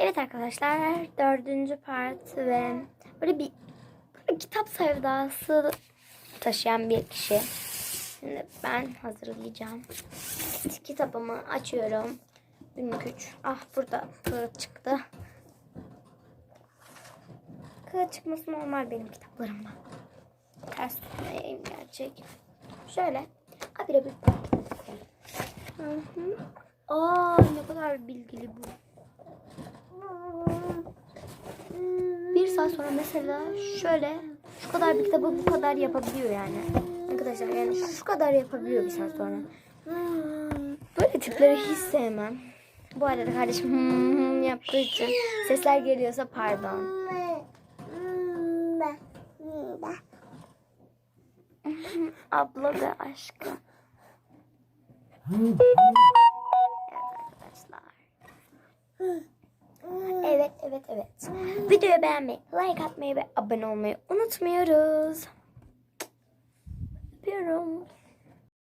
Evet arkadaşlar dördüncü part ve böyle bir böyle kitap sevdası taşıyan bir kişi. Şimdi ben hazırlayacağım. Evet, kitabımı açıyorum. Günlük 3. Ah burada kağıt çıktı. Kağıt çıkması normal benim kitaplarımda. Ters tutmayayım gerçek. Şöyle. Habire bir hı. Aa ne kadar bilgili bu. Bir saat sonra mesela şöyle şu kadar bir kitabı bu kadar yapabiliyor yani. Arkadaşlar yani şu kadar yapabiliyor bir saat sonra. Böyle tipleri hiç sevmem. Bu arada kardeşim hmm, hmm yaptığı için sesler geliyorsa pardon. Abla ve aşkı. Evet arkadaşlar. Evet, evet. Videoyu beğenmeyi, like atmayı ve abone olmayı unutmuyoruz. Öpüyorum.